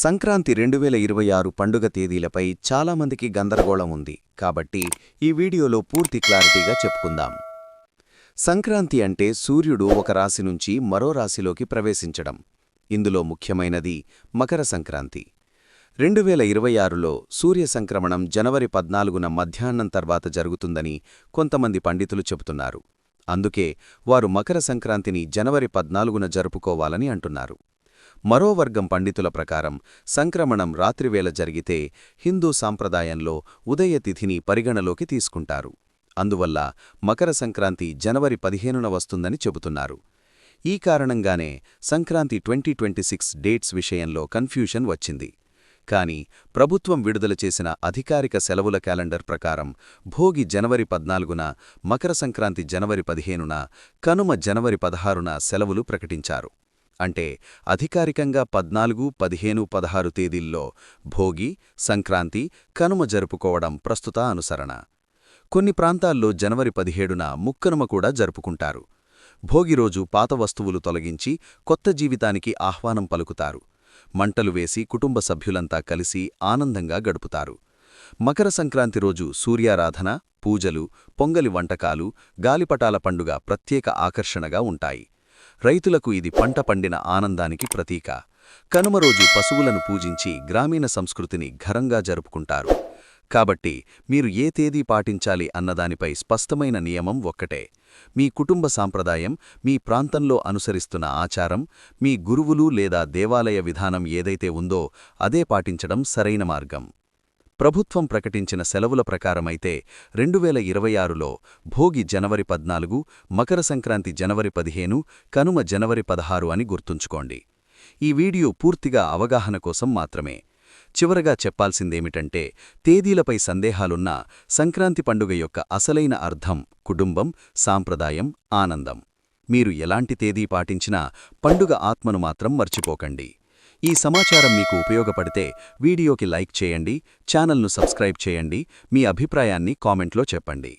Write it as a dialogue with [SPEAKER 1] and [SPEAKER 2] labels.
[SPEAKER 1] సంక్రాంతి రెండు వేల ఇరవై ఆరు పండుగ తేదీలపై చాలామందికి గందరగోళం ఉంది. కాబట్టి ఈ వీడియోలో పూర్తి క్లారిటీగా చెప్పుకుందాం. సంక్రాంతి అంటే సూర్యుడు ఒక రాశి నుంచి మరో రాశిలోకి ప్రవేశించడం. ఇందులో ముఖ్యమైనది మకర సంక్రాంతి. రెండు వేల ఇరవై ఆరులో సూర్య సంక్రమణం జనవరి పద్నాలుగున మధ్యాహ్నం తర్వాత జరుగుతుందని కొంతమంది పండితులు చెబుతున్నారు. అందుకే వారు మకర సంక్రాంతిని జనవరి పద్నాలుగున జరుపుకోవాలని అంటున్నారు. మరో వర్గం పండితుల ప్రకారం సంక్రమణం రాత్రివేళ జరిగితే హిందూ సాంప్రదాయంలో ఉదయ తిథిని పరిగణలోకి తీసుకుంటారు. అందువల్ల మకర సంక్రాంతి జనవరి పదిహేనున వస్తుందని చెబుతున్నారు. ఈ కారణంగానే Sankranti twenty twenty six dates విషయంలో కన్ఫ్యూషన్ వచ్చింది. కానీ ప్రభుత్వం విడుదల చేసిన అధికారిక సెలవుల క్యాలెండర్ ప్రకారం భోగి జనవరి పద్నాలుగున మకర సంక్రాంతి జనవరి పదిహేనున కనుమ జనవరి పదహారున సెలవులు ప్రకటించారు. అంటే అధికారికంగా పద్నాలుగు పదిహేను పదహారు తేదీల్లో భోగి సంక్రాంతి కనుమ జరుపుకోవడం ప్రస్తుత అనుసరణ. కొన్ని ప్రాంతాల్లో జనవరి పదిహేడున ముక్కనుమ కూడా జరుపుకుంటారు. భోగిరోజు పాత వస్తువులు తొలగించి కొత్త జీవితానికి ఆహ్వానం పలుకుతారు. మంటలు వేసి కుటుంబ సభ్యులంతా కలిసి ఆనందంగా గడుపుతారు. మకర సంక్రాంతి రోజు సూర్యారాధన పూజలు పొంగలి వంటకాలు గాలిపటాల పండుగ ప్రత్యేక ఆకర్షణగా ఉంటాయి. రైతులకు ఇది పంట పండిన ఆనందానికి ప్రతీక. కనుమ రోజు పశువులను పూజించి గ్రామీణ సంస్కృతిని ఘరంగా జరుపుకుంటారు. కాబట్టి మీరు ఏ తేదీ పాటించాలి అన్నదానిపై స్పష్టమైన నియమం ఒక్కటే. మీ కుటుంబ సాంప్రదాయం మీ ప్రాంతంలో అనుసరిస్తున్న ఆచారం మీ గురువులు లేదా దేవాలయ విధానం ఏదైతే ఉందో అదే పాటించడం సరైన మార్గం. ప్రభుత్వం ప్రకటించిన సెలవుల ప్రకారమైతే రెండు వేల ఇరవై ఆరులో భోగి జనవరి పద్నాలుగు మకర సంక్రాంతి జనవరి పదిహేను కనుమ జనవరి పదహారు అని గుర్తుంచుకోండి. ఈ వీడియో పూర్తిగా అవగాహన కోసం మాత్రమే. చివరగా చెప్పాల్సిందేమిటంటే తేదీలపై సందేహాలున్నా సంక్రాంతి పండుగ యొక్క అసలైన అర్థం కుటుంబం సాంప్రదాయం ఆనందం. మీరు ఎలాంటి తేదీ పాటించినా పండుగ ఆత్మను మాత్రం మర్చిపోకండి. ఈ సమాచారం మీకు ఉపయోగపడితే వీడియోకి లైక్ చేయండి ఛానల్ను సబ్స్క్రైబ్ చేయండి మీ అభిప్రాయాన్ని కామెంట్లో చెప్పండి.